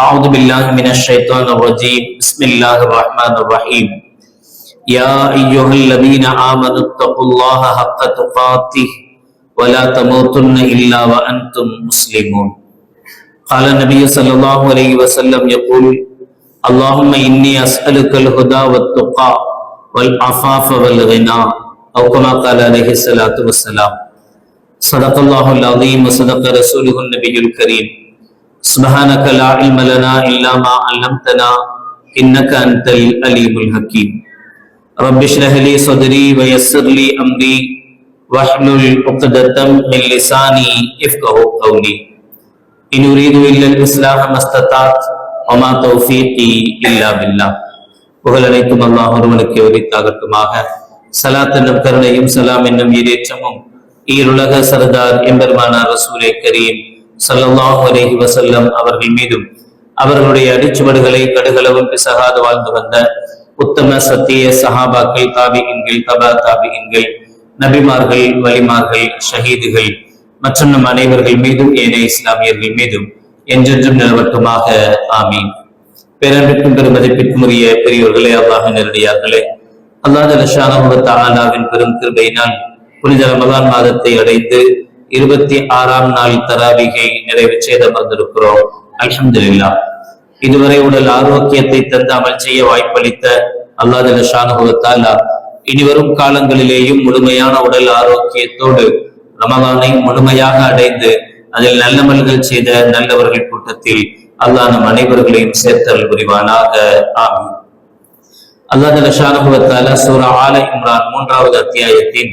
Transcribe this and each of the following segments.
أعوذ بالله من الشيطان الرجيم. بسم الله الرحمن الرحيم. يا أيها الذين آمنوا اتقوا الله حق تقاته ولا تموتن إلا وأنتم مسلمون. قال النبي صلى الله عليه وسلم يقول اللهم إني أسألك الهدى والتقى والعفاف والغنى. أو كما قال عليه الصلاة والسلام صدق الله العظيم وصدق رسوله النبي الكريم. سبحانك لا علم لنا إلا ما علمتنا إنك أنت العليم الحكيم رب اشرح لي صدري ويسر لي أمري واحلل عقدة من لساني يفقه قولي إن أريد إلا الإصلاح ما استطعت وما توفيقي إلا بالله புகழ் அனைத்தும் அல்லாஹ் ஒருவனுக்கு உரித்தாகட்டுமாக சலாத் என்னும் கருணையும் சலாம் என்னும் ஈரேற்றமும் ஈருலக சரதார் எம்பெருமானார் ரசூலே கரீம் ஸல்லல்லாஹு அலைஹி வசல்லம் அவர்கள் மீதும் அவர்களுடைய அடிச்சுவடுகளை கடுகளவும் பிசகாது வாழ்ந்து வந்த உத்தம சத்திய சஹாபாக்கள் தாபிகின்கள் தபா தாபிகின்கள் நபிமார்கள் வலிமார்கள் ஷஹீதுகள் மற்றும் நம் அனைவர்கள் மீதும் ஏனைய இஸ்லாமியர்கள் மீதும் என்றென்றும் நிலவட்டுமாக. ஆமீன். பேரன்பிற்கும் பெருமதிப்பிற்கும் உரிய பெரியோர்களே அல்லாஹ் நேரடியார்களே அல்லாஹ் லஷானவின் பெரும் கிருபையினால் புனித ரமலான் மாதத்தை அடைந்து இருபத்தி ஆறாம் நாள் தராவிகை நிறைவு செய்து அமர்ந்திருக்கிறோம். அல்ஹம்துலில்லாஹ். இதுவரை உடல் ஆரோக்கியத்தை தந்து அமல் செய்ய வாய்ப்பளித்த அல்லாஹ் லஷானுபவத்தாலா இனிவரும் காலங்களிலேயும் முழுமையான உடல் ஆரோக்கியத்தோடு ரமதானை முழுமையாக அடைந்து அதில் நல்லமல்கள் செய்த நல்லவர்கள் கூட்டத்தில் அல்லா நம் அனைவர்களையும் சேர்த்தல் புரிவானாக. ஆகும் அல்லாஹ் லஷானுபவத்தால சூரா ஆல இம்ரான் மூன்றாவது அத்தியாயத்தின்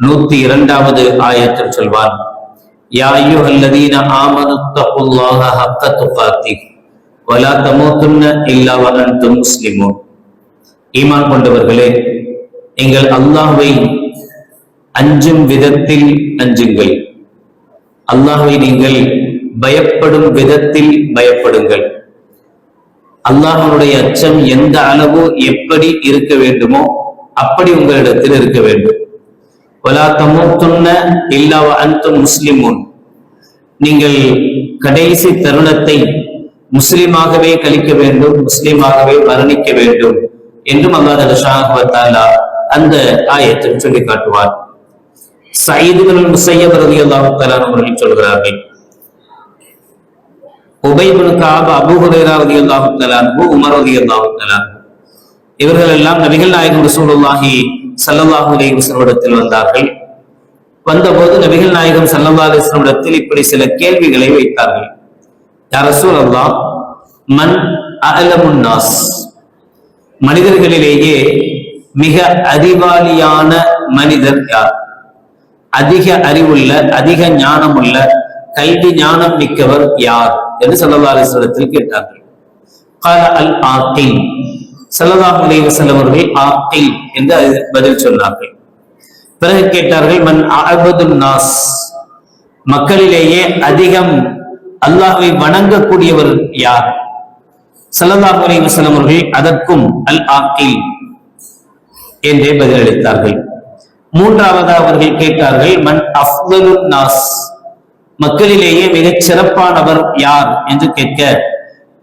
நூத்தி இரண்டாவது ஆயத்தில் சொல்வான் யா அய்யுஹல்லதீன ஆமனு தக்குல்லாஹ ஹக்க துகாத்தி வலா தமூத்துன்ன இல்லா வஅன்தும் முஸ்லிமோ ஈமான் கொண்டவர்களே நீங்கள் அல்லாஹ்வை அஞ்சும் விதத்தில் அஞ்சுங்கள். அல்லாஹ்வை நீங்கள் பயப்படும் விதத்தில் பயப்படுங்கள். அல்லாஹனுடைய அச்சம் எந்த அளவு எப்படி இருக்க வேண்டுமோ அப்படி உங்களிடத்தில் இருக்க வேண்டும். வலா அன்தும் முஸ்லிமுன் நீங்கள் கடைசி தருணத்தை முஸ்லிமாகவே கழிக்க வேண்டும் முஸ்லிமாகவே மரணிக்க வேண்டும் என்றும் அல்லாஹ் ஷாஹாலா அந்த ஆயத்தில் சொல்லி காட்டுவார் சயீதுகள் முசையப் ரதி அல்லாஹு அவர்கள் சொல்கிறார்கள் உபைபுல் காப் அபு ஹுரைரா ரதி அல்லாஹு உமர் இவர்கள் எல்லாம் நபிகள் நாயகம் ரசூலுல்லாஹி சல்லல்லாஹு அலைஹி வஸல்லம் வந்தார்கள். வந்தபோது நபிகள் நாயகம் சல்லல்லாஹு அலைஹி இப்படி சில கேள்விகளை வைத்தார்கள். யா ரசூலல்லாஹ் மன் அலமுன்னாஸ் மனிதர்களிலேயே மிக அறிவாளியான மனிதர் யார்? அதிக அறிவுள்ள அதிக ஞானமுள்ள கல்வி ஞானம் மிக்கவர் யார்? என்று சல்லா அலிஸ்வரத்தில் கேட்டார்கள். கால அல் ஆக்கில் என்று பதில் சொன்னார்கள். பிறகு கேட்டார்கள் மன் அபதுல் நாஸ் மக்களிலேயே அதிகம் அல்லாஹை வணங்கக்கூடியவர் யார்? சல்லா அலி அவர்கள் அதற்கும் அல் ஆக்கில் என்றே பதிலளித்தார்கள். மூன்றாவது அவர்கள் கேட்டார்கள் மன் அஃதலு நாஸ் மக்களிலேயே மிகச் சிறப்பானவர் யார் என்று கேட்க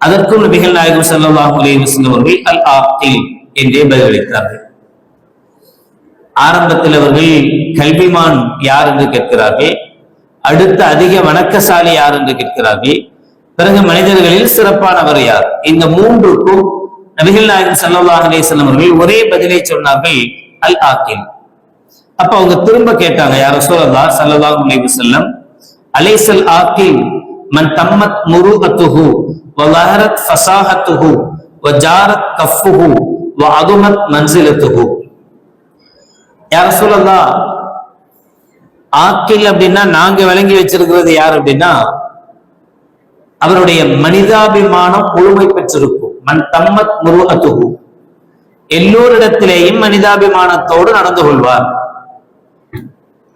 அதற்கும் நபிகள் நாயகம் சல்லாஹூ அலைஹி அவர்கள் அல் ஆப்தில் என்றே பதிலளித்தார்கள். ஆரம்பத்தில் அவர்கள் கல்விமான் யார் என்று கேட்கிறார்கள். அடுத்து அதிக வணக்கசாலி யார் என்று கேட்கிறார்கள். பிறகு மனிதர்களில் சிறப்பானவர் யார்? இந்த மூன்றுக்கும் நபிகள் நாயகம் ஸல்லல்லாஹு அலைஹி அவர்கள் ஒரே பதிலை சொன்னார்கள் அல் ஆக்கில் அப்ப அவங்க திரும்ப கேட்டாங்க யார சொல்லலா சல்லல்லாஹு செல்லம் அலைசல் ஆக்கில் மன் தம்மத் முருஅத்துஹு? லஹரத் ஃபசாஹத்துஹு வ கஃபுஹு வ அதுமத் மன்சிலத்துஹு யார சொல்லலா ஆக்கில் அப்படின்னா நாங்க விளங்கி வச்சிருக்கிறது யார் அப்படின்னா அவருடைய மனிதாபிமானம் முழுமை பெற்றிருக்கும் மன் தம்மத் முருகத்துகு எல்லோரிடத்திலேயும் மனிதாபிமானத்தோடு நடந்து கொள்வார்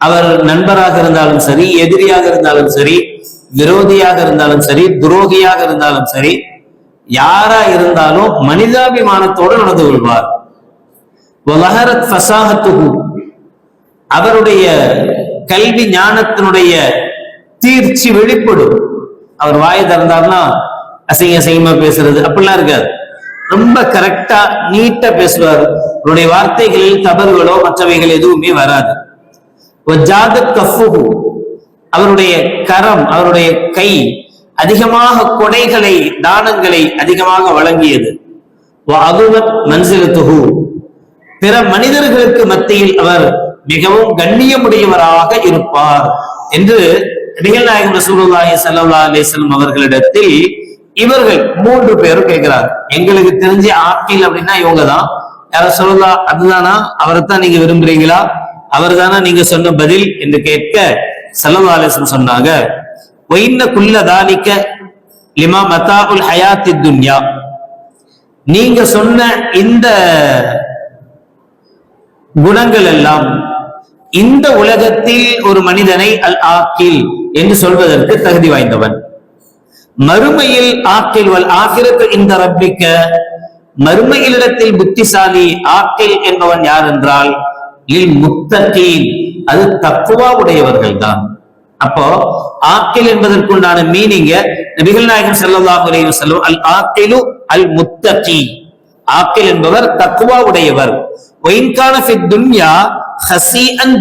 அவர் நண்பராக இருந்தாலும் சரி எதிரியாக இருந்தாலும் சரி விரோதியாக இருந்தாலும் சரி துரோகியாக இருந்தாலும் சரி யாரா இருந்தாலும் மனிதாபிமானத்தோடு நடந்து கொள்வார். வலஹரத் ஃபசாஹத்துஹு. அவருடைய கல்வி ஞானத்தினுடைய தீர்ச்சி வெளிப்படும். அவர் வாயை திறந்தார்னா அசிங்க அசிங்கமா பேசுறது அப்படிலாம் இருக்காது. ரொம்ப கரெக்டா நீட்டா பேசுவார். அவருடைய வார்த்தைகளில் தவறுகளோ மற்றவைகள் எதுவுமே வராது. வஜாதத் அவருடைய கரம் அவருடைய கை அதிகமாக கொடைகளை தானங்களை அதிகமாக வழங்கியது. மன்சிலத்துகு பிற மனிதர்களுக்கு மத்தியில் அவர் மிகவும் கண்ணியமுடையவராக இருப்பார் என்று நிகழ்நாயகம் ரசூலுல்லாஹி சல்லா அலிஸ்லம் அவர்களிடத்தில் இவர்கள் மூன்று பேரும் கேட்கிறார். எங்களுக்கு தெரிஞ்ச ஆக்கில் அப்படின்னா இவங்க தான். யார சொல்லலாம் அதுதானா? அவரைத்தான் நீங்க விரும்புறீங்களா? அவர் தானா நீங்க சொன்ன பதில் என்று கேட்க ஸல்லல்லாஹு சொன்னாங்க ஒயின்ன குல்ல தாலிக்க லிமா ஹயாத்தி துன்யா. நீங்க சொன்ன இந்த குணங்கள் எல்லாம் இந்த உலகத்தில் ஒரு மனிதனை அல் ஆக்கில் என்று சொல்வதற்கு தகுதி வாய்ந்தவன். மறுமையில் ஆக்கில் வல் ஆகிரத்து இந்த ரப்பிக்க மறுமையிலிடத்தில் புத்திசாலி ஆக்கில் என்பவன் யார் என்றால் இல் முத்தகீன். அது தக்குவா உடையவர்கள் தான் அப்போ ஆக்கில் என்பதற்குண்டான மீனிங்க நபிகள் நாயகம் செல்லதாக செல்லும் அல் ஆக்கிலு அல் முத்தகி. ஆக்கில் என்பவர் தக்குவா உடையவர். துன்யா ஹசீஅன்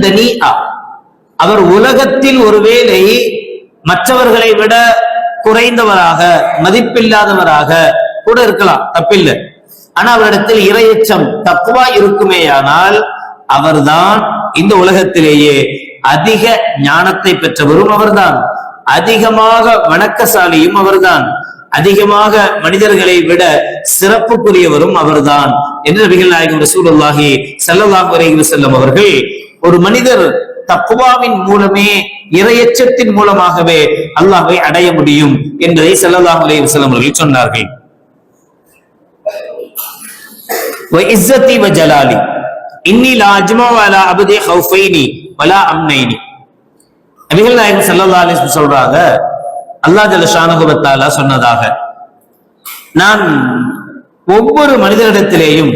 அவர் உலகத்தில் ஒருவேளை மற்றவர்களை விட குறைந்தவராக மதிப்பில்லாதவராக கூட இருக்கலாம் தப்பில்லை. ஆனா அவரிடத்தில் இரையச்சம் தக்குவா இருக்குமேயானால் அவர்தான் இந்த உலகத்திலேயே அதிக ஞானத்தை பெற்றவரும் அவர்தான். அதிகமாக வணக்கசாலியும் அவர்தான். அதிகமாக மனிதர்களை விட சிறப்புக்குரியவரும் அவர்தான். என்று நபிகள் நாயகம் ரசூலுல்லாஹி சல்லல்லாஹு செல்லும் அவர்கள் ஒரு மனிதர் தப்புவாவின் மூலமே இறையச்சத்தின் மூலமாகவே அல்லாஹை அடைய முடியும் என்பதை செல்லலாக அலைஹி வஸல்லம் அவர்கள் சொன்னார்கள். இன்னி லா அஜ்மா வலா அபதே ஹவுஃபைனி வலா அம்னைனி நபிகள் நாயகம் சல்லா அலைஹி சொல்றாங்க அல்லாஹ் ஜல ஷானஹு சொன்னதாக நான் ஒவ்வொரு மனிதனிடத்திலேயும்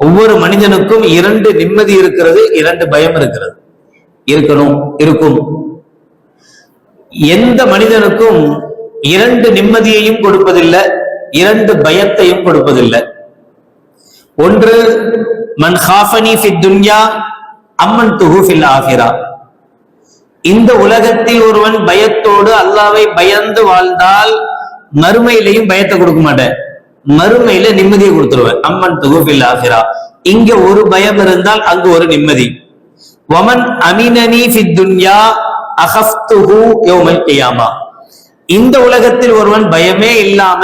ஒவ்வொரு மனிதனுக்கும் இரண்டு நிம்மதி இருக்கிறது இரண்டு பயம் இருக்கிறது. இருக்கணும் இருக்கும். எந்த மனிதனுக்கும் இரண்டு நிம்மதியையும் கொடுப்பதில்லை இரண்டு பயத்தையும் கொடுப்பதில்லை. ஒன்று மன் ஹாஃபனி ஃபித் துன்யா அம்மன் துஹு ஃபில் ஆஹிரா இந்த உலகத்தில் ஒருவன் பயத்தோடு அல்லாவை பயந்து வாழ்ந்தால் மறுமையிலையும் பயத்தை கொடுக்க மாட்டேன். மறுமையில நிம்மதியை கொடுத்துருவேன். அம்மன் துஹு ஃபில் ஆஹிரா இங்க ஒரு பயம் இருந்தால் அங்கு ஒரு நிம்மதி. வமன் அமினனி ஃபித் துன்யா அஹஃப்துஹு யோமல் கியாமா. இந்த உலகத்தில் ஒருவன் பயமே இல்லாம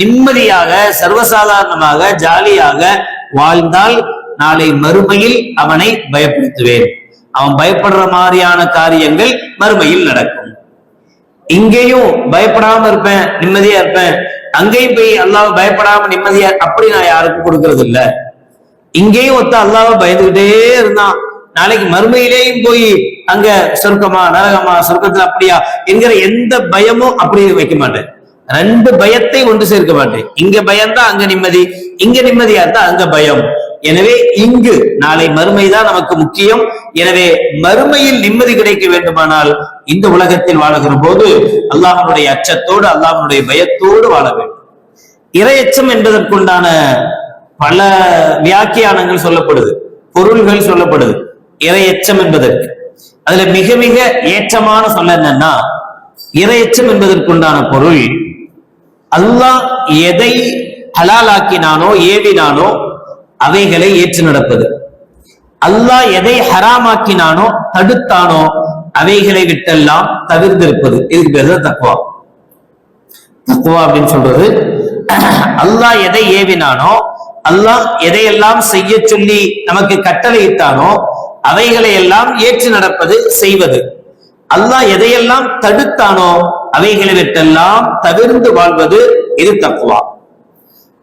நிம்மதியாக சர்வசாதாரணமாக ஜாலியாக வாழ்ந்தால் நாளை மறுமையில் அவனை பயப்படுத்துவேன். அவன் பயப்படுற மாதிரியான காரியங்கள் மறுமையில் நடக்கும். இங்கேயும் பயப்படாம இருப்பேன் நிம்மதியா இருப்பேன். அங்கேயும் போய் அல்லாவ பயப்படாம நிம்மதியா அப்படி நான் யாருக்கும் கொடுக்கறது இல்ல. இங்கேயும் ஒத்த அல்லாவ பயந்துகிட்டே இருந்தான். நாளைக்கு மறுமையிலேயும் போய் அங்க சொர்க்கமா நரகமா சொர்க்கத்துல அப்படியா என்கிற எந்த பயமும் அப்படி வைக்க மாட்டேன். ரெண்டு பயத்தை ஒன்று சேர்க்க மாட்டேன். இங்க பயம்தான் அங்க நிம்மதி இங்க நிம்மதியா இருந்தா அங்க பயம். எனவே இங்கு நாளை மறுமைதான் நமக்கு முக்கியம். எனவே மறுமையில் நிம்மதி கிடைக்க வேண்டுமானால் இந்த உலகத்தில் வாழுகிற போது அல்லாஹனுடைய அச்சத்தோடு அல்லாஹனுடைய பயத்தோடு வாழ வேண்டும். இரையச்சம் என்பதற்குண்டான பல வியாக்கியானங்கள் சொல்லப்படுது பொருள்கள் சொல்லப்படுது. இரையச்சம் என்பதற்கு. அதுல மிக மிக ஏற்றமான சொல்ல என்னன்னா இரையச்சம் என்பதற்குண்டான பொருள் அல்லாஹ் எதை ஹலாலாக்கினானோ ஏவினானோ அவைகளை ஏற்று நடப்பது. அல்லாஹ் எதை ஹராமாக்கினானோ தடுத்தானோ அவைகளை விட்டெல்லாம் தவிர்ந்திருப்பது இதுக்கு பேர் தான் தக்குவா தக்குவா அப்படின்னு சொல்றது அல்லாஹ் எதை ஏவினானோ அல்லாஹ் எதையெல்லாம் செய்ய சொல்லி நமக்கு கட்டளையிட்டானோ அவைகளை எல்லாம் ஏற்று நடப்பது செய்வது. அல்லாஹ் எதையெல்லாம் தடுத்தானோ அவைகளை விட்டெல்லாம் தவிர்ந்து வாழ்வது இது தக்குவா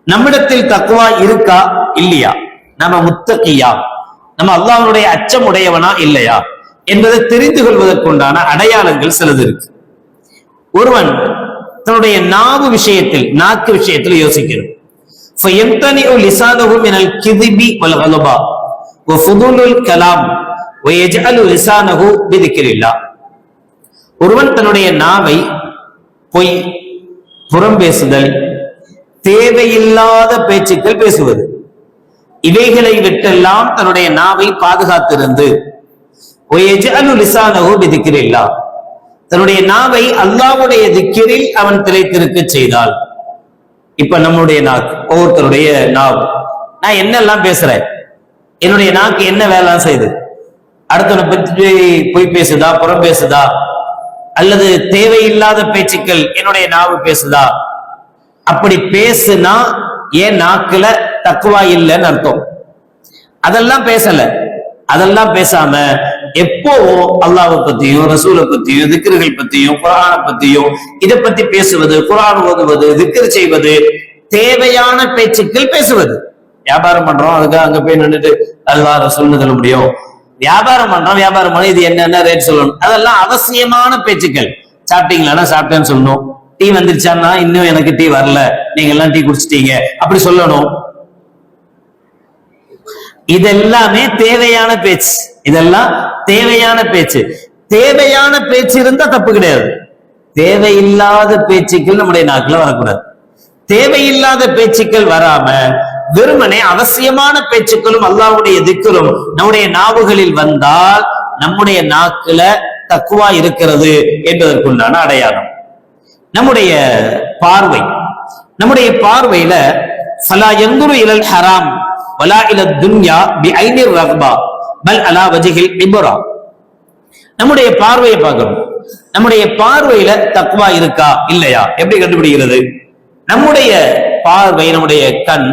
நம்மிடத்தில் தக்குவா இருக்கா? இல்லையா? நம்ம முத்தகியா. நம்ம அல்லாஹனுடைய அச்சம் உடையவனா இல்லையா? என்பதை தெரிந்து கொள்வதற்குண்டான அடையாளங்கள் சிலது இருக்கு. ஒருவன் தன்னுடைய நாவு விஷயத்தில் நாக்கு விஷயத்தில் யோசிக்கிறது கலாம். ஒருவன் தன்னுடைய நாவை பொய் புறம் பேசுதல் தேவையில்லாத பேச்சுக்கள் பேசுவது. இவைகளை விட்டெல்லாம் தன்னுடைய நாவை பாதுகாத்திருந்து. ஒயஜஅலு தன்னுடைய நாவை அல்லாவுடைய திக்கிரில் அவன் திளைத்திருக்க செய்தால் இப்ப நம்முடைய நாக்கு ஒவ்வொருத்தருடைய நாவு. நான் என்னெல்லாம் பேசுறேன்? என்னுடைய நாக்கு என்ன வேலை செய்யுது அடுத்தவனை பற்றி பொய் பேசுதா புறம் பேசுதா? அல்லது தேவையில்லாத பேச்சுக்கள் என்னுடைய நாவு பேசுதா? அப்படி பேசுனா ஏன் நாக்குல தக்குவா இல்லைன்னு அர்த்தம். அதெல்லாம் பேசல. அதெல்லாம் பேசாம எப்போவோ அல்லாவை பத்தியும் ரசூலை பத்தியும் திக்கர்கள் பத்தியும் குரானை பத்தியும் இதை பத்தி பேசுவது குரான் ஓதுவது திக்கர் செய்வது தேவையான பேச்சுக்கள் பேசுவது. வியாபாரம் பண்றோம் அதுக்காக அங்க போய் நின்றுட்டு அதுவா ரசூல்னு சொல்ல முடியும். வியாபாரம் பண்றோம் வியாபாரம் பண்ணி இது என்னென்ன ரேட் சொல்லணும்? அதெல்லாம் அவசியமான பேச்சுக்கள். சாப்பிட்டீங்களா? சாப்பிட்டேன்னு சொல்லணும். டீ வந்துருச்சான்னா இன்னும் எனக்கு டீ வரல. நீங்க எல்லாம் டீ குடிச்சிட்டீங்க. அப்படி சொல்லணும். இதெல்லாமே தேவையான பேச்சு. இதெல்லாம் தேவையான பேச்சு. தேவையான பேச்சு இருந்தா தப்பு கிடையாது. தேவையில்லாத பேச்சுக்கள் நம்முடைய நாக்குல வரக்கூடாது. தேவையில்லாத பேச்சுக்கள் வராம வெறுமனே அவசியமான பேச்சுக்களும் அல்லாவுடைய திக்கரும் நம்முடைய நாவுகளில் வந்தால் நம்முடைய நாக்குல தக்குவா இருக்கிறது என்பதற்குண்டான அடையாளம். நம்முடைய பார்வை நம்முடைய பார்வையில ஃபலா எந்துரு இலல் ஹராம் வலா இல துன்யா பி ஐனிர் ரஹ்பா பல் அலா வஜிஹில் இபுரா. நம்முடைய பார்வையை பார்க்கணும். நம்முடைய பார்வையில தக்குவா இருக்கா இல்லையா? எப்படி கண்டுபிடிக்கிறது? நம்முடைய பார்வை நம்முடைய கண்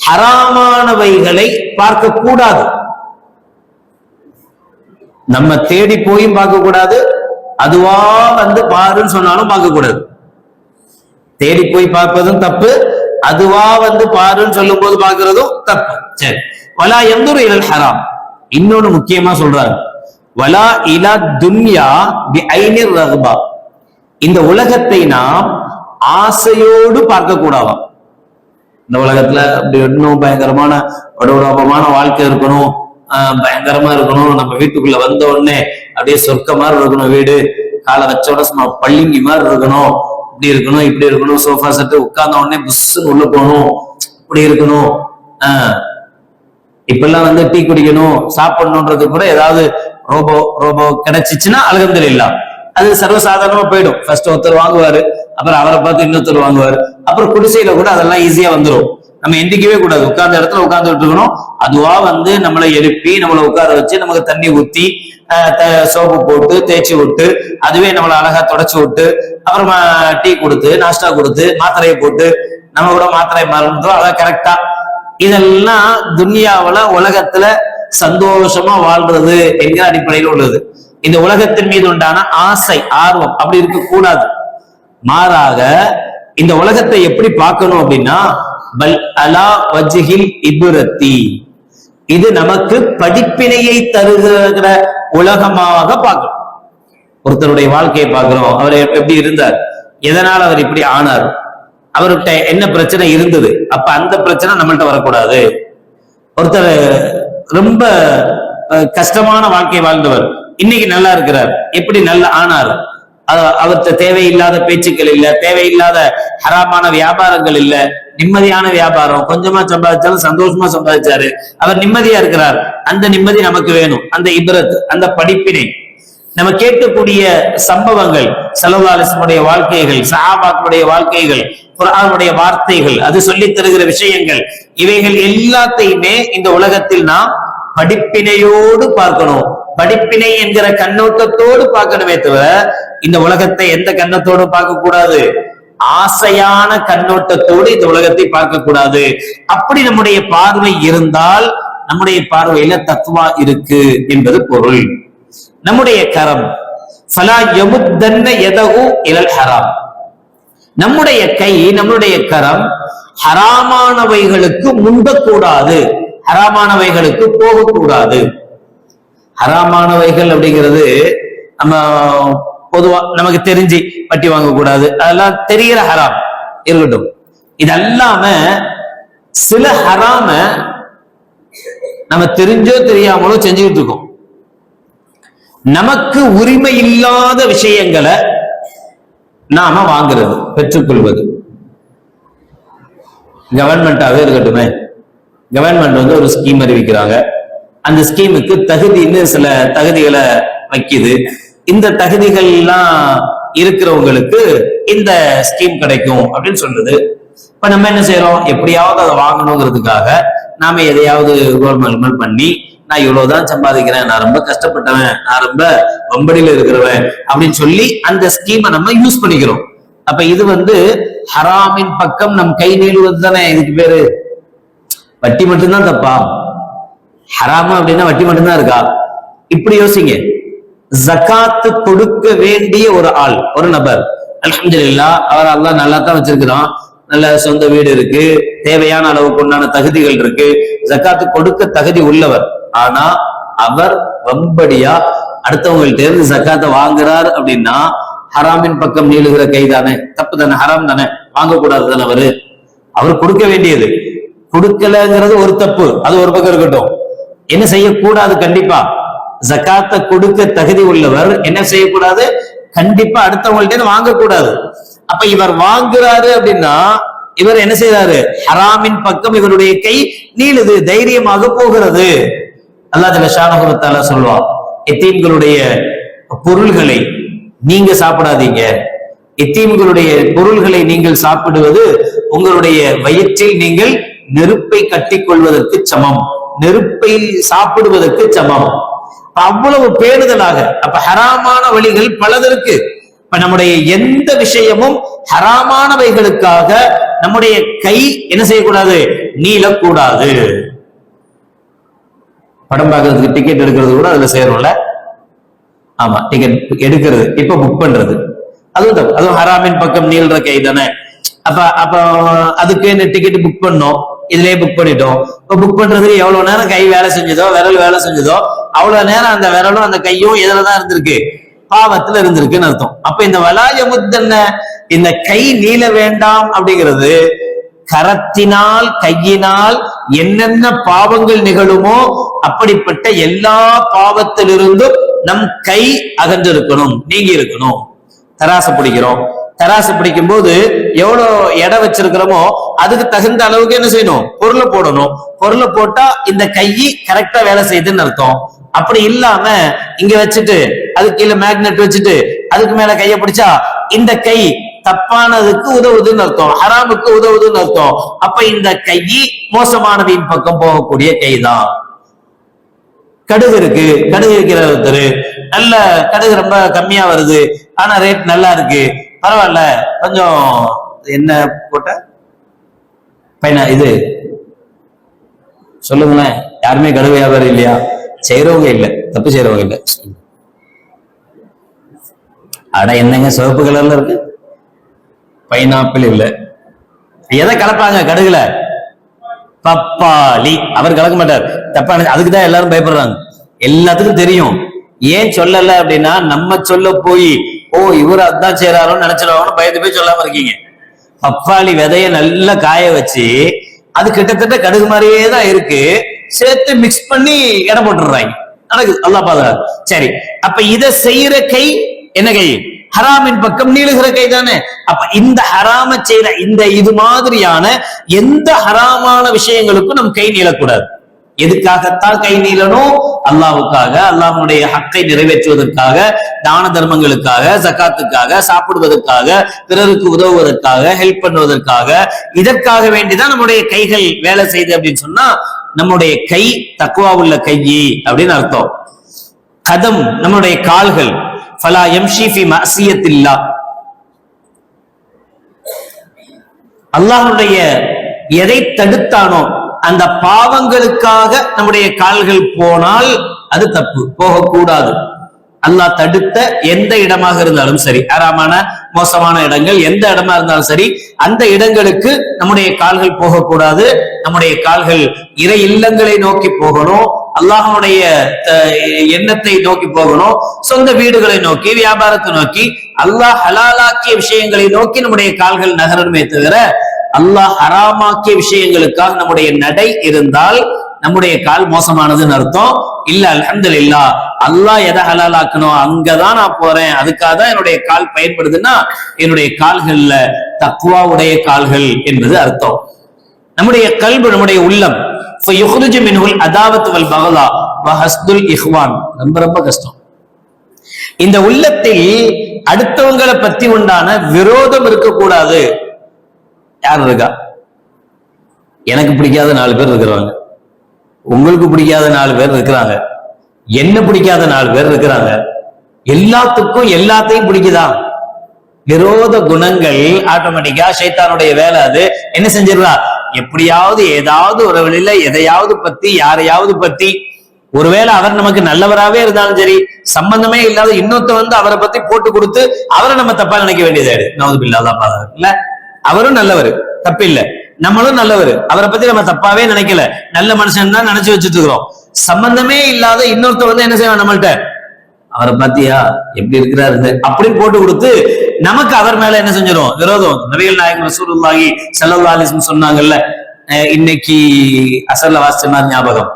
ஹராமானவைகளை பார்க்க கூடாது நம்ம தேடி போயும் பார்க்க கூடாது அதுவா வந்து பாருன்னு சொன்னாலும் பார்க்க கூடாது தேடி போய் பார்ப்பதும் தப்பு. அதுவா வந்து பாருன்னு சொல்லும் போது பார்க்கிறதும் தப்பு. சரி. வலா எந்தொரு இழல் ஹராம்? இன்னொன்னு முக்கியமா சொல்றாரு. வலா இலா துன்யா பி ஐனிர் ரகுபா இந்த உலகத்தை நாம் ஆசையோடு பார்க்க கூடாதாம் இந்த உலகத்துல அப்படி இன்னும் பயங்கரமான வடவுடோபமான வாழ்க்கை இருக்கணும். ஆஹ் பயங்கரமா இருக்கணும். நம்ம வீட்டுக்குள்ள வந்த உடனே அப்படியே சொர்க்க மாதிரி இருக்கணும் வீடு. காலை வச்ச உடனே சும்மா பள்ளிங்கி மாதிரி இருக்கணும். இப்படி இருக்கணும் இப்படி இருக்கணும். சோஃபா செட்டு உட்கார்ந்த உடனே புஷ்ஷுன்னு உள்ள போகணும். இப்படி இருக்கணும். ஆஹ் இப்பெல்லாம் வந்து டீ குடிக்கணும் சாப்பிடணுன்றது கூட ஏதாவது ரோபோ ரோபோ கிடைச்சிச்சுன்னா அலகந்திரில்லா அது சர்வசாதாரணமா போயிடும். ஃபர்ஸ்ட் ஒருத்தர் வாங்குவாரு அப்புறம் அவரை பார்த்து இன்னொருத்தர் வாங்குவாரு. அப்புறம் குடிசையில கூட அதெல்லாம் ஈஸியா வந்துரும். நம்ம எந்திக்கவே கூடாது. உட்கார்ந்த இடத்துல உட்கார்ந்துட்டு இருக்கணும். அதுவா வந்து நம்மளை எழுப்பி நம்மளை உட்கார வச்சு நமக்கு தண்ணி ஊத்தி ஆஹ் த- சோப்பு போட்டு தேய்ச்சி விட்டு அதுவே நம்மளை அழகா தொடச்சி விட்டு அப்புறமா டீ கொடுத்து நாஸ்டா கொடுத்து மாத்திரையை போட்டு நம்ம கூட மாத்திரை மறந்துடும் அதான் கரெக்டா இதெல்லாம் துன்யாவில உலகத்துல சந்தோஷமா வாழ்றது என்கிற அடிப்படையில் உள்ளது. இந்த உலகத்தின் மீது உண்டான ஆசை ஆர்வம் அப்படி இருக்க கூடாது மாறாக இந்த உலகத்தை எப்படி பார்க்கணும் அப்படின்னா பல் அலா வஜ்ஹில் இபுரத்தி. இது நமக்கு படிப்பினையை தருகிற உலகமாக பார்க்கணும். ஒருத்தருடைய வாழ்க்கையை பார்க்கிறோம் அவர் எப்படி இருந்தார் எதனால் அவர் இப்படி ஆனார் அவர்கிட்ட என்ன பிரச்சனை இருந்தது அப்ப அந்த பிரச்சனை நம்மள்ட்ட வரக்கூடாது. ஒருத்தர் ரொம்ப கஷ்டமான வாழ்க்கை வாழ்ந்தவர் இன்னைக்கு நல்லா இருக்கிறார். எப்படி நல்லா ஆனார்? அ- அவர்கிட்ட தேவையில்லாத பேச்சுக்கள் இல்ல தேவையில்லாத ஹராமான வியாபாரங்கள் இல்ல நிம்மதியான வியாபாரம் கொஞ்சமா சம்பாதிச்சாலும் சந்தோஷமா சம்பாதிச்சாரு. அவர் நிம்மதியா இருக்கிறார். அந்த நிம்மதி நமக்கு வேணும். அந்த இபரத் அந்த படிப்பினை. நம்ம கேட்கக்கூடிய சம்பவங்கள் செலவாலிசனுடைய வாழ்க்கைகள் சஹாபாக்களுடைய வாழ்க்கைகள் குரானுடைய வார்த்தைகள் அது சொல்லித் தருகிற விஷயங்கள் இவைகள் எல்லாத்தையுமே இந்த உலகத்தில் நாம் படிப்பினையோடு பார்க்கணும். படிப்பினை என்கிற கண்ணோட்டத்தோடு பார்க்கணுமே தவிர இந்த உலகத்தை எந்த கண்ணத்தோடு பார்க்க கூடாது ஆசையான கண்ணோட்டத்தோடு இந்த உலகத்தை பார்க்க கூடாது அப்படி நம்முடைய பார்வை இருந்தால் நம்முடைய பார்வையில தத்துவா இருக்கு என்பது பொருள். நம்முடைய கரம் ஃபலா யமுத்தன்ன எதகு இலல் ஹராம். நம்முடைய கை நம்முடைய கரம் ஹராமானவைகளுக்கு முந்தக்கூடாது ஹராமானவைகளுக்கு போகக்கூடாது. ஹராமானவைகள் அப்படிங்கிறது நம்ம பொதுவா நமக்கு தெரிஞ்சு வட்டி வாங்கக்கூடாது. அதெல்லாம் தெரிகிற ஹராம் இருக்கட்டும். இதல்லாம சில ஹராம நம்ம தெரிஞ்சோ தெரியாமலோ செஞ்சுக்கிட்டு இருக்கோம். நமக்கு உரிமை இல்லாத விஷயங்களை நாம வாங்குறது பெற்றுக்கொள்வது. கவர்மெண்டாவே இருக்கட்டுமே. கவர்மெண்ட் வந்து ஒரு ஸ்கீம் அறிவிக்கிறாங்க. அந்த ஸ்கீமுக்கு தகுதின்னு சில தகுதிகளை வைக்குது. இந்த தகுதிகள் எல்லாம் இருக்கிறவங்களுக்கு இந்த ஸ்கீம் கிடைக்கும் அப்படின்னு சொல்லுது இப்ப நம்ம என்ன செய்யறோம் எப்படியாவது அதை வாங்கணுங்கிறதுக்காக நாம எதையாவது கவர்மெண்ட் பண்ணி நான் இவ்வளவுதான் சம்பாதிக்கிறேன் நான் ரொம்ப கஷ்டப்பட்டவன் நான் ரொம்ப வம்படியில இருக்கிறவன் அப்படின்னு சொல்லி அந்த ஸ்கீமை நம்ம யூஸ் பண்ணிக்கிறோம். அப்ப இது வந்து ஹராமின் பக்கம் நம் கை நீளுவது தானே இதுக்கு பேரு? வட்டி மட்டும்தான் தப்பா? ஹராமா அப்படின்னா வட்டி மட்டும்தான் இருக்கா? இப்படி யோசிங்க. ஜகாத்து கொடுக்க வேண்டிய ஒரு ஆள் ஒரு நபர். அலமதுல்லா அவர் எல்லாம் நல்லா தான் வச்சிருக்கிறான். நல்ல சொந்த வீடு இருக்கு தேவையான அளவுக்கு உண்டான தகுதிகள் இருக்கு. ஜகாத்து கொடுக்க தகுதி உள்ளவர். ஆனா அவர் வம்படியா அடுத்தவங்கள்ட்ட இருந்து ஜக்காத்தை வாங்குறார் அப்படின்னா ஹராமின் பக்கம் நீளுகிற கை தானே தப்பு தானே ஹராம் தானே? வாங்கக்கூடாது தானே அவரு? அவர் கொடுக்க வேண்டியது. கொடுக்கலங்கிறது ஒரு தப்பு. அது ஒரு பக்கம் இருக்கட்டும். என்ன செய்யக்கூடாது? கண்டிப்பா. ஜக்காத்தை கொடுக்க தகுதி உள்ளவர் என்ன செய்யக்கூடாது? கண்டிப்பா அடுத்தவங்கள்ட்ட இருந்து வாங்கக்கூடாது. அப்ப இவர் வாங்குறாரு அப்படின்னா இவர் என்ன செய்யறாரு ஹராமின் பக்கம் இவருடைய கை நீளுது தைரியமாக போகிறது. அல்லாஹ் ஷானகுரத்தால சொல்லுவான் எத்தீம்களுடைய பொருள்களை நீங்க சாப்பிடாதீங்க. எத்தீம்களுடைய பொருள்களை நீங்கள் சாப்பிடுவது உங்களுடைய வயிற்றில் நீங்கள் நெருப்பை கட்டி கொள்வதற்கு சமம். நெருப்பை சாப்பிடுவதற்கு சமம். அவ்வளவு பேணுதலாக அப்ப ஹராமான வழிகள் பலதற்கு இப்ப நம்முடைய எந்த விஷயமும் ஹராமானவைகளுக்காக நம்முடைய கை என்ன செய்யக்கூடாது? நீளக்கூடாது. படம் பார்க்கறதுக்கு டிக்கெட் எடுக்கிறது கூட அதுல சேரும்ல ஆமா டிக்கெட் எடுக்கிறது இப்ப புக் பண்றது. அதுவும் தப்பு அதுவும் ஹராமின் பக்கம் நீள்ற கை தானே. அப்ப அப்ப அதுக்கு டிக்கெட் புக் பண்ணோம். இதுலயே புக் பண்ணிட்டோம். இப்போ புக் பண்றதுக்கு எவ்வளவு நேரம் கை வேலை செஞ்சதோ விரல் வேலை செஞ்சதோ அவ்வளவு நேரம் அந்த விரலும் அந்த கையும் இதுலதான் இருந்திருக்கு. பாவத்துல இருந்திருக்குன்னு அர்த்தம். அப்ப இந்த வலாய முத்தன்ன இந்த கை நீள வேண்டாம் அப்படிங்கிறது கரத்தினால் கையினால் என்னென்ன பாவங்கள் நிகழுமோ அப்படிப்பட்ட எல்லா பாவத்திலிருந்தும் நம் கை அகன்றிருக்கணும் நீங்கி இருக்கணும். தராசை பிடிக்கிறோம். தராசு பிடிக்கும் போது எவ்வளவு எடை வச்சிருக்கிறோமோ அதுக்கு தகுந்த அளவுக்கு என்ன செய்யணும்? பொருளை போடணும். பொருளை போட்டா இந்த கை கரெக்டா வேலை செய்யுதுன்னு அர்த்தம். அப்படி இல்லாம இங்க வச்சுட்டு அதுக்கு கீழே மேக்னெட் வச்சுட்டு அதுக்கு மேல கைய பிடிச்சா இந்த கை தப்பானதுக்கு உதவுதுன்னு அர்த்தம். ஹராமுக்கு உதவுதுன்னு அர்த்தம். அப்ப இந்த கை மோசமானதின் பக்கம் போகக்கூடிய கைதான். கடுகு இருக்கு. கடுகு இருக்கிற ஒருத்தர் நல்ல கடுகு ரொம்ப கம்மியா வருது. ஆனா ரேட் நல்லா இருக்கு. பரவாயில்ல. கொஞ்சம் என்ன போட்ட? பையனா இது. சொல்லுங்களேன். யாருமே கடுகு வியாபாரம் இல்லையா? செய்யறவங்க இல்லை. தப்பு செய்யறவங்க இல்லை. அட என்னங்க சிவப்பு கலர்ல இருக்கு? பைனாப்பிள் இல்லை. எதை கலப்பாங்க கடுகுல? பப்பாளி. அவர் கலக்க மாட்டார். தப்பா அதுக்கு தான் எல்லாரும் பயப்படுறாங்க. எல்லாத்துக்கும் தெரியும். ஏன் சொல்லல அப்படின்னா நம்ம சொல்ல போய் ஓ இவர் அதான் செய்யறாரோன்னு நினைச்சிருவாங்கன்னு பயந்து போய் சொல்லாம இருக்கீங்க. பப்பாளி விதைய நல்லா காய வச்சு அது கிட்டத்தட்ட கடுகு மாதிரியே தான் இருக்கு. சேர்த்து மிக்ஸ் பண்ணி எடை போட்டுடுறாங்க. நடக்குது. அல்லா பாதுகாப்பு. சரி. அப்ப இத செய்யற கை என்ன கை? ஹராமின் பக்கம் நீளுகிற கை தானே? அப்ப இந்த ஹராம செய்யற இந்த இது மாதிரியான எந்த ஹராமான விஷயங்களுக்கும் நம் கை நீளக்கூடாது. எதுக்காகத்தான் கை நீளணும்? அல்லாவுக்காக அல்லாஹனுடைய ஹக்கை நிறைவேற்றுவதற்காக தான தர்மங்களுக்காக ஜக்காத்துக்காக சாப்பிடுவதற்காக பிறருக்கு உதவுவதற்காக ஹெல்ப் பண்ணுவதற்காக இதற்காக வேண்டிதான் நம்முடைய கைகள் வேலை செய்யுது அப்படின்னு சொன்னா நம்முடைய கை தக்குவா உள்ள கையி அப்படின்னு அர்த்தம். கதம் நம்முடைய கால்கள். ஃபலா எம்ஷிஃபி மசியத்தில்லா அல்லாஹனுடைய எதை தடுத்தானோ அந்த பாவங்களுக்காக நம்முடைய கால்கள் போனால் அது தப்பு போகக்கூடாது. அல்லாஹ் தடுத்த எந்த இடமாக இருந்தாலும் சரி ஆறாமான மோசமான இடங்கள் எந்த இடமா இருந்தாலும் சரி அந்த இடங்களுக்கு நம்முடைய கால்கள் போகக்கூடாது. நம்முடைய கால்கள் இறை இல்லங்களை நோக்கி போகணும். அல்லாஹனுடைய எண்ணத்தை நோக்கி போகணும். சொந்த வீடுகளை நோக்கி வியாபாரத்தை நோக்கி அல்லாஹ் ஹலாலாக்கிய விஷயங்களை நோக்கி நம்முடைய கால்கள் நகரமே தவிர அல்லாஹ் அறாமாக்கிய விஷயங்களுக்காக நம்முடைய நடை இருந்தால் நம்முடைய கால் மோசமானதுன்னு அர்த்தம். இல்ல அலமது இல்லா அல்லாஹ் எதை ஹலால் ஆக்கணும் அங்கதான் நான் போறேன். அதுக்காக தான் என்னுடைய கால் பயன்படுதுன்னா என்னுடைய கால்கள்ல தக்குவாவுடைய கால்கள் என்பது அர்த்தம். நம்முடைய கல்வி நம்முடைய உள்ளம். அதாவது வல் பகலா ஹஸ்துல் ரொம்ப ரொம்ப கஷ்டம். இந்த உள்ளத்தில் அடுத்தவங்களை பத்தி உண்டான விரோதம் இருக்கக்கூடாது. யார் இருக்கா? எனக்கு பிடிக்காத நாலு பேர் இருக்கிறாங்க. உங்களுக்கு பிடிக்காத நாலு பேர் இருக்கிறாங்க. என்ன பிடிக்காத நாலு பேர் இருக்கிறாங்க? எல்லாத்துக்கும் எல்லாத்தையும் பிடிக்குதா? விரோத குணங்கள் ஆட்டோமேட்டிக்கா சைத்தானுடைய வேலை அது. என்ன செஞ்சிடறா? எப்படியாவது ஏதாவது ஒரு வழியில எதையாவது பத்தி யாரையாவது பத்தி. ஒருவேளை அவர் நமக்கு நல்லவராவே இருந்தாலும் சரி சம்பந்தமே இல்லாத இன்னொருத்த வந்து அவரை பத்தி போட்டு கொடுத்து அவரை நம்ம தப்பா நினைக்க வேண்டியதாரு நவது இல்லாதான் இல்ல? அவரும் நல்லவர். தப்பில்ல. நம்மளும் நல்லவர். அவரை பத்தி நம்ம தப்பாவே நினைக்கல. நல்ல மனுஷன் தான் நினைச்சு வச்சுட்டு இருக்கிறோம். சம்பந்தமே இல்லாத இன்னொருத்தர் வந்து என்ன செய்வான் நம்மள்ட்ட? அவரை பாத்தியா எப்படி இருக்கிறாரு அப்படின்னு போட்டு கொடுத்து நமக்கு அவர் மேல என்ன செஞ்சிடும் விரோதம். நபிகள் நாயகம் ரசூலுல்லாஹி ஸல்லல்லாஹு சொன்னாங்கல்ல அஹ் இன்னைக்கு அசல்ல வாசிச்ச ஞாபகம்.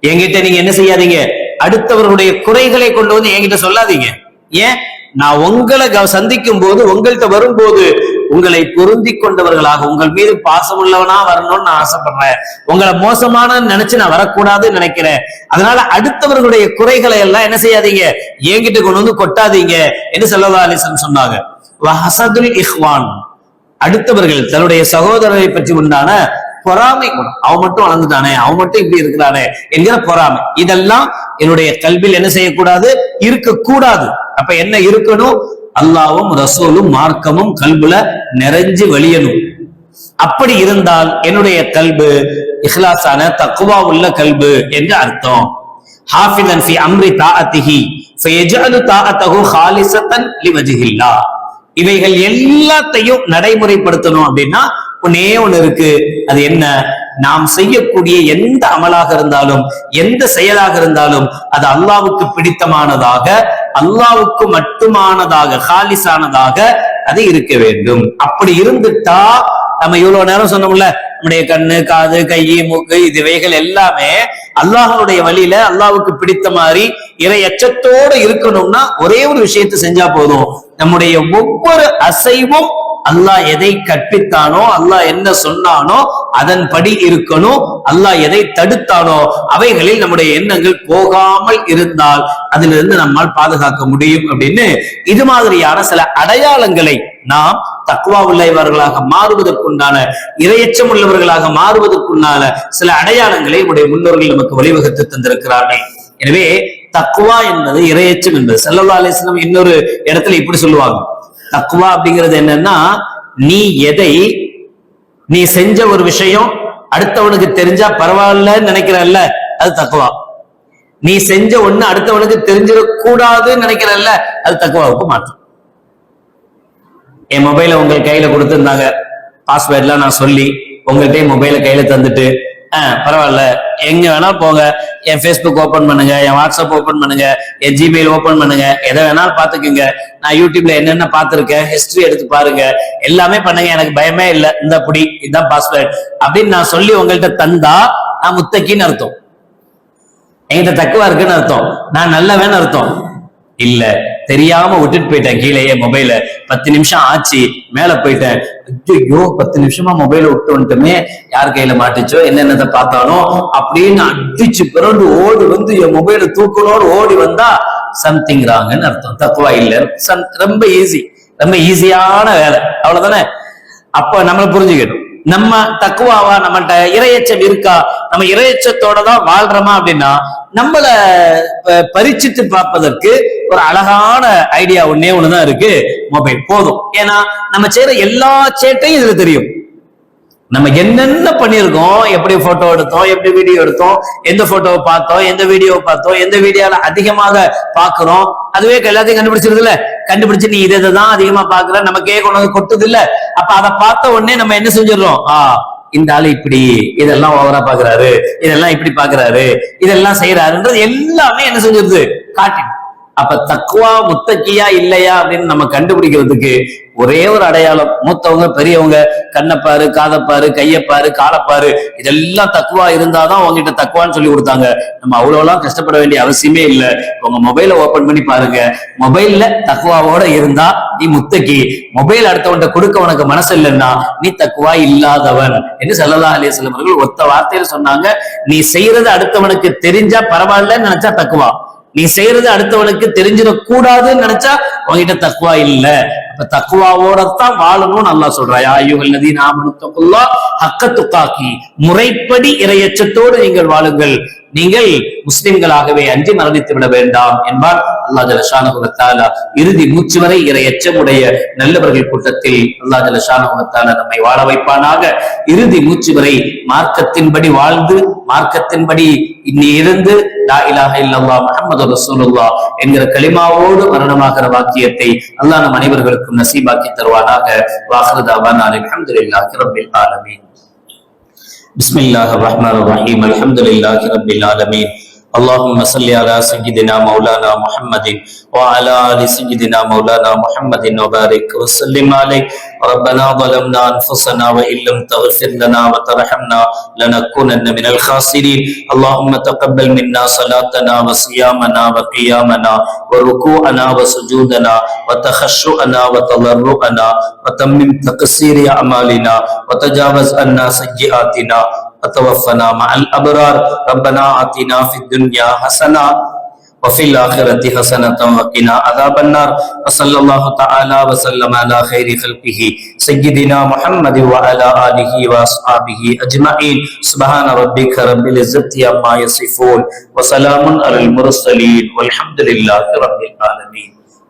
என்கிட்ட நீங்க என்ன செய்யாதீங்க? அடுத்தவர்களுடைய குறைகளை கொண்டு வந்து என்கிட்ட சொல்லாதீங்க. ஏன்? நான் உங்களை சந்திக்கும் போது உங்கள்கிட்ட வரும்போது உங்களை பொருந்தி கொண்டவர்களாக உங்கள் மீது பாசம் உள்ளவனா வரணும்னு நான் ஆசைப்படுறேன். உங்களை மோசமான நினைச்சு நான் வரக்கூடாதுன்னு நினைக்கிறேன். அதனால அடுத்தவர்களுடைய குறைகளை எல்லாம் என்ன செய்யாதீங்க? என்கிட்ட கொண்டு வந்து கொட்டாதீங்க என்று செல்லதா அலிசன் சொன்னாங்க. வஹசதுல் இஹ்வான். அடுத்தவர்கள் தன்னுடைய சகோதரரை பற்றி உண்டான பொறாமை அவன் மட்டும் வளர்ந்துட்டானே அவன் மட்டும் இப்படி இருக்கிறானே என்கிற பொறாமை. இதெல்லாம் என்னுடைய கல்வியில் என்ன செய்யக்கூடாது? இருக்கக்கூடாது. அப்ப என்ன இருக்கணும்? அல்லாவும் ரசூலும் மார்க்கமும் கல்புல நிறைஞ்சு வழியணும் அப்படி இருந்தால் என்னுடைய கல்பு இஹ்லாஸான தக்குவா உள்ள கல்பு என்று அர்த்தம். ஹாஃபிதன் ஃபி அம்ரி தாஅத்திஹி ஃபயஜஅலு தாஅத்தஹு ஹாலிசத்தன் லிவஜ்ஹில்லாஹ் இவைகள் எல்லாத்தையும் நடைமுறைப்படுத்தணும் அப்படின்னா ஒன்னே ஒண்ணு இருக்கு. அது என்ன? நாம் செய்யக்கூடிய எந்த அமலாக இருந்தாலும் எந்த செயலாக இருந்தாலும் அது அல்லாவுக்கு பிடித்தமானதாக அல்லாவுக்கு மட்டுமானதாக ஹாலிசானதாக அது இருக்க வேண்டும். அப்படி இருந்துட்டா நம்ம இவ்வளவு நேரம் சொன்னோம்ல நம்முடைய கண்ணு காது கை மூக்கு இது இவைகள் எல்லாமே அல்லாஹனுடைய வழியில அல்லாவுக்கு பிடித்த மாதிரி இறை அச்சத்தோடு இருக்கணும்னா ஒரே ஒரு விஷயத்தை செஞ்சா போதும். நம்முடைய ஒவ்வொரு அசைவும் அல்லாஹ் எதை கற்பித்தானோ அல்லாஹ் என்ன சொன்னானோ அதன்படி இருக்கணும். அல்லாஹ் எதை தடுத்தானோ அவைகளில் நம்முடைய எண்ணங்கள் போகாமல் இருந்தால் அதிலிருந்து நம்மால் பாதுகாக்க முடியும் அப்படின்னு. இது மாதிரியான சில அடையாளங்களை நாம் தக்குவா உள்ளவர்களாக மாறுவதற்குண்டான இரையச்சம் உள்ளவர்களாக மாறுவதற்குண்டான சில அடையாளங்களை உடைய முன்னோர்கள் நமக்கு வழிவகுத்து தந்திருக்கிறார்கள். எனவே தக்குவா என்பது இரையச்சம் என்பது. செல்லல்லா அலிஸ்லாம் இன்னொரு இடத்துல இப்படி சொல்லுவாங்க. தக்குவா அப்படிங்கிறது என்னன்னா நீ எதை நீ செஞ்ச ஒரு விஷயம் அடுத்தவனுக்கு தெரிஞ்சா பரவாயில்லன்னு நினைக்கிறல்ல அது தக்குவா நீ செஞ்ச ஒண்ணு அடுத்தவனுக்கு தெரிஞ்சிடக்கூடாதுன்னு நினைக்கிறல்ல அது தக்குவாவுக்கு மாற்றம் என் மொபைலை உங்கள் கையில கொடுத்துருந்தாங்க. பாஸ்வேர்ட்லாம் நான் சொல்லி உங்கள்கிட்ட மொபைலை கையில தந்துட்டு ஆஹ் பரவாயில்ல. எங்க வேணா போங்க. என் ஃபேஸ்புக் ஓபன் பண்ணுங்க என் வாட்ஸ்அப் ஓபன் பண்ணுங்க என் ஜிமெயில் ஓபன் பண்ணுங்க. எதை வேணாலும் பாத்துக்குங்க நான் யூடியூப்ல என்னென்ன பாத்திருக்கேன் ஹிஸ்டரி எடுத்து பாருங்க. எல்லாமே பண்ணுங்க எனக்கு பயமே இல்லை. இந்த புடி இதுதான் பாஸ்வேர்ட் அப்படின்னு நான் சொல்லி உங்கள்கிட்ட தந்தா நான் முத்தக்கின்னு அர்த்தம். என்கிட்ட தக்குவா இருக்குன்னு அர்த்தம். நான் நல்லவன் அர்த்தம். இல்ல. தெரியாம விட்டுட்டு போயிட்டேன். கீழேயே மொபைல பத்து நிமிஷம் ஆச்சு. மேல போயிட்டேன். ஐயோ பத்து நிமிஷமா மொபைல விட்டு வந்துட்டோமே. யார் கையில மாட்டுச்சோ என்னென்னதை பார்த்தாலும் அப்படின்னு அடிச்சு பிறண்டு ஓடி வந்து என் மொபைல தூக்கலோடு ஓடி வந்தா சம்திங் ராங்கன்னு அர்த்தம். தக்குவா இல்ல some- ரொம்ப ஈஸி ரொம்ப ஈஸியான வேலை. அவ்வளவுதானே? அப்ப நம்மளை புரிஞ்சுக்கணும். நம்ம தக்குவாவா? நம்மகிட்ட இரையச்சம் இருக்கா? நம்ம இரையச்சத்தோட தான் வாழ்றோமா அப்படின்னா நம்மளை ப- பார்ப்பதற்கு ஒரு அழகான ஐடியா ஒன்றே ஒண்ணுதான் இருக்கு. மொபைல் போதும். ஏன்னா நம்ம செய்யற எல்லா சேட்டையும் இதுல தெரியும். நம்ம என்னென்ன பண்ணியிருக்கோம் எப்படி போட்டோ எடுத்தோம் எப்படி வீடியோ எடுத்தோம் எந்த போட்டோவை பார்த்தோம் எந்த வீடியோவை பார்த்தோம் எந்த வீடியோல அதிகமாக பாக்குறோம் அதுவே எல்லாத்தையும் கண்டுபிடிச்சிருது இல்ல கண்டுபிடிச்சு நீ இதை தான் அதிகமா பாக்குற நமக்கே கொண்டு வந்து கொட்டுது இல்ல அப்ப அதை பார்த்த உடனே நம்ம என்ன செஞ்சிடறோம்? ஆ இந்த ஆளு இப்படி இதெல்லாம் ஓவரா பாக்குறாரு இதெல்லாம் இப்படி பாக்குறாரு இதெல்லாம் செய்யறாருன்றது எல்லாமே என்ன செஞ்சிருது காட்டின். அப்ப தக்குவா முத்தக்கியா இல்லையா அப்படின்னு நம்ம கண்டுபிடிக்கிறதுக்கு ஒரே ஒரு அடையாளம். மூத்தவங்க பெரியவங்க கண்ணப்பாரு காதப்பாரு கையப்பாரு காலப்பாரு இதெல்லாம் தக்குவா இருந்தாதான் உங்ககிட்ட தக்குவான்னு சொல்லி கொடுத்தாங்க. நம்ம அவ்வளவுலாம் கஷ்டப்பட வேண்டிய அவசியமே இல்லை. உங்க மொபைலை ஓபன் பண்ணி பாருங்க. மொபைல்ல தக்குவாவோட இருந்தா நீ முத்தக்கி. மொபைல் அடுத்தவன்ட்ட கொடுக்க உனக்கு மனசு இல்லைன்னா நீ தக்குவா இல்லாதவன். என்று சல்லல்லா அலிஸ்லம் செல்வர்கள் ஒத்த வார்த்தையில சொன்னாங்க. நீ செய்யறது அடுத்தவனுக்கு தெரிஞ்சா பரவாயில்லன்னு நினைச்சா தக்குவா நீ செய்யறது அடுத்தவனுக்கு தெரிஞ்சிடக்கூடாதுன்னு நினைச்சா உன்கிட்ட தக்குவா இல்ல. அப்ப தக்குவாவோட தான் வாழணும்னு நல்லா சொல்றாயா ஐயோகள் நதி நாமனுக்குள்ளா ஹக்கத்துக்காக்கி முறைப்படி இரையச்சத்தோடு நீங்கள் வாழுங்கள். நீங்கள் முஸ்லிம்களாகவே அஞ்சி மரணித்து விட வேண்டாம் என்பார் அல்லாஹ் ஜலஷானுகுவத்தால இறுதி மூச்சு வரை இரையச்சமுடைய நல்லவர்கள் கூட்டத்தில் அல்லாஹ் ஜலஷானுகுவத்தால நம்மை வாழ வைப்பானாக. இறுதி மூச்சு வரை மார்க்கத்தின்படி வாழ்ந்து மார்க்கத்தின்படி இன்னி இருந்து லா இலாஹ இல்லல்லாஹ் முஹம்மது ரசூலுல்லாஹ் என்கிற கலிமாவோடு மரணமாகிற வாக்கியத்தை அல்லாஹ் நம் அனைவர்களுக்கும் நசீபாக்கி தருவானாக வாஹ்ரதாவான் அல்ஹம்துலில்லாஹி ரப்பில் ஆலமீன் بسم الله الرحمن الرحيم الحمد لله رب العالمين اللهم صل على سيدنا مولانا محمد وعلى آل سيدنا مولانا محمد وبارك وسلم عليه. ربنا ظلمنا أنفسنا وإن لم تغفر لنا وترحمنا لنكونن من الخاسرين. اللهم تقبل منا صلاتنا وصيامنا وقيامنا وركوعنا وسجودنا وتخشعنا وتضرعنا وتمم تقصير أعمالنا وتجاوز عنا سيئاتنا وتوفنا مع الأبرار. ربنا آتنا في الدنيا حسنة وفي الآخرة حسنة وقنا عذاب النار. وصلى الله تعالى وسلم على خير خلقه سيدنا محمد وعلى آله وأصحابه أجمعين. سبحان ربك رب العزة عما يصفون وسلام على المرسلين والحمد لله رب العالمين.